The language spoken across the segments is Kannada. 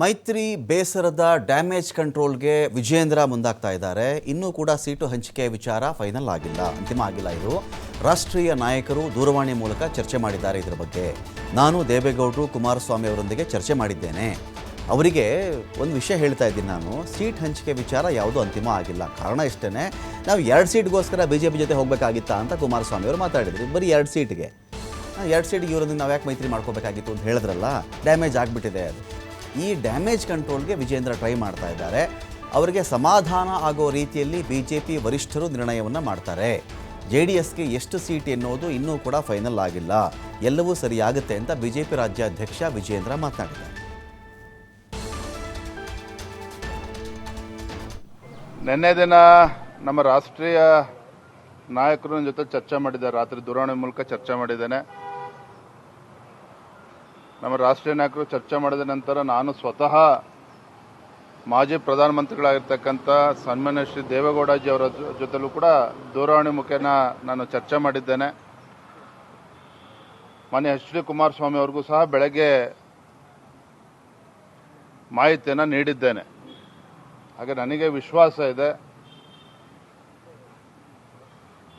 ಮೈತ್ರಿ ಬೇಸರದ ಡ್ಯಾಮೇಜ್ ಕಂಟ್ರೋಲ್ಗೆ ವಿಜೇಂದ್ರ ಮುಂದಾಗ್ತಾ ಇದ್ದಾರೆ. ಇನ್ನೂ ಕೂಡ ಸೀಟು ಹಂಚಿಕೆ ವಿಚಾರ ಫೈನಲ್ ಆಗಿಲ್ಲ. ಅಂತಿಮ ಆಗಿಲ್ಲ ಇದು. ರಾಷ್ಟ್ರೀಯ ನಾಯಕರು ದೂರವಾಣಿ ಮೂಲಕ ಚರ್ಚೆ ಮಾಡಿದ್ದಾರೆ ಇದರ ಬಗ್ಗೆ. ನಾನು ದೇವೇಗೌಡರು ಕುಮಾರಸ್ವಾಮಿ ಅವರೊಂದಿಗೆ ಚರ್ಚೆ ಮಾಡಿದ್ದೇನೆ. ಅವರಿಗೆ ಒಂದು ವಿಷಯ ಹೇಳ್ತಾ ಇದ್ದೀನಿ ನಾನು. ಸೀಟ್ ಹಂಚಿಕೆ ವಿಚಾರ ಯಾವುದೂ ಅಂತಿಮ ಆಗಿಲ್ಲ. ಕಾರಣ ಇಷ್ಟೇ ನಾವು ಎರಡು ಸೀಟ್ಗೋಸ್ಕರ ಬಿ ಜೆ ಪಿ ಜೊತೆ ಹೋಗಬೇಕಾಗಿತ್ತಾ ಅಂತ ಕುಮಾರಸ್ವಾಮಿ ಅವರು ಮಾತಾಡಿದ್ರು. ಬರೀ ಎರಡು ಸೀಟ್ಗೆ. ಎರಡು ಸೀಟ್ಗೆ ಇವರೊಂದಿಗೆ ನಾವು ಯಾಕೆ ಮೈತ್ರಿ ಮಾಡ್ಕೋಬೇಕಾಗಿತ್ತು ಅಂತ ಹೇಳಿದ್ರಲ್ಲ? ಡ್ಯಾಮೇಜ್ ಆಗಿಬಿಟ್ಟಿದೆ ಅದು. ಈ ಡ್ಯಾಮೇಜ್ ಕಂಟ್ರೋಲ್ಗೆ ವಿಜೇಂದ್ರ ಟ್ರೈ ಮಾಡ್ತಾ ಇದ್ದಾರೆ. ಅವರಿಗೆ ಸಮಾಧಾನ ಆಗೋ ರೀತಿಯಲ್ಲಿ ಬಿ ಜೆ ಪಿ ವರಿಷ್ಠರು ನಿರ್ಣಯವನ್ನು ಮಾಡ್ತಾರೆ. ಜೆ ಡಿ ಎಸ್ಗೆ ಎಷ್ಟು ಸೀಟ್ ಎನ್ನುವುದು ಇನ್ನೂ ಕೂಡ ಫೈನಲ್ ಆಗಿಲ್ಲ. ಎಲ್ಲವೂ ಸರಿಯಾಗುತ್ತೆ ಅಂತ ಬಿ ಜೆ ಪಿ ರಾಜ್ಯಾಧ್ಯಕ್ಷ ವಿಜೇಂದ್ರ ಮಾತನಾಡಿದ್ದಾರೆ. ನಿನ್ನೆ ದಿನ ನಮ್ಮ ರಾಷ್ಟ್ರೀಯ ನಾಯಕರ ಜೊತೆ ಚರ್ಚೆ ಮಾಡಿದ್ದಾರೆ. ರಾತ್ರಿ ದೂರವಾಣಿ ಮೂಲಕ ಚರ್ಚೆ ಮಾಡಿದ್ದೇನೆ. ನಮ್ಮ ರಾಷ್ಟ್ರೀಯ ನಾಯಕರು ಚರ್ಚೆ ಮಾಡಿದ ನಂತರ ನಾನು ಸ್ವತಃ ಮಾಜಿ ಪ್ರಧಾನಮಂತ್ರಿಗಳಾಗಿರ್ತಕ್ಕಂಥ ಸನ್ಮಾನ್ಯ ಶ್ರೀ ದೇವೇಗೌಡಜಿ ಅವರ ಜೊತೆಲೂ ಕೂಡ ದೂರವಾಣಿ ಮುಖೇನ ನಾನು ಚರ್ಚೆ ಮಾಡಿದ್ದೇನೆ. ಮಾನ್ಯ ಎಚ್ ಡಿ ಕುಮಾರಸ್ವಾಮಿ ಅವ್ರಿಗೂ ಸಹ ಬೆಳಗ್ಗೆ ಮಾಹಿತಿಯನ್ನು ನೀಡಿದ್ದೇನೆ. ಹಾಗೆ ನನಗೆ ವಿಶ್ವಾಸ ಇದೆ.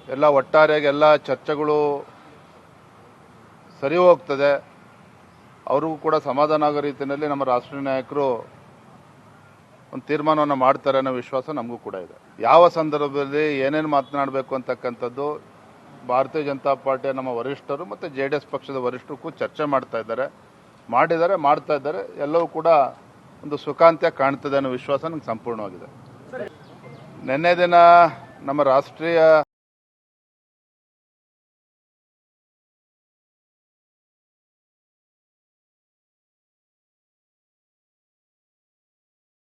ಎಲ್ಲ ಒಟ್ಟಾರೆಯಾಗಿ ಎಲ್ಲ ಚರ್ಚೆಗಳು ಸರಿ ಹೋಗ್ತದೆ. ಅವ್ರಿಗೂ ಕೂಡ ಸಮಾಧಾನ ಆಗೋ ರೀತಿಯಲ್ಲಿ ನಮ್ಮ ರಾಷ್ಟ್ರೀಯ ನಾಯಕರು ಒಂದು ತೀರ್ಮಾನವನ್ನು ಮಾಡ್ತಾರೆ ಅನ್ನೋ ವಿಶ್ವಾಸ ನಮಗೂ ಕೂಡ ಇದೆ. ಯಾವ ಸಂದರ್ಭದಲ್ಲಿ ಏನೇನು ಮಾತನಾಡಬೇಕು ಅಂತಕ್ಕಂಥದ್ದು ಭಾರತೀಯ ಜನತಾ ಪಾರ್ಟಿಯ ನಮ್ಮ ವರಿಷ್ಠರು ಮತ್ತು ಜೆ ಡಿ ಎಸ್ ಪಕ್ಷದ ವರಿಷ್ಠರು ಕೂಡ ಚರ್ಚೆ ಮಾಡ್ತಾ ಇದ್ದಾರೆ. ಮಾಡಿದ್ದಾರೆ ಮಾಡ್ತಾ ಇದ್ದಾರೆ. ಎಲ್ಲವೂ ಕೂಡ ಒಂದು ಸುಖಾಂತ್ಯ ಕಾಣ್ತದೆ ಅನ್ನೋ ವಿಶ್ವಾಸ ನಂಗೆ ಸಂಪೂರ್ಣವಾಗಿದೆ. ನಿನ್ನೆ ದಿನ ನಮ್ಮ ರಾಷ್ಟ್ರೀಯ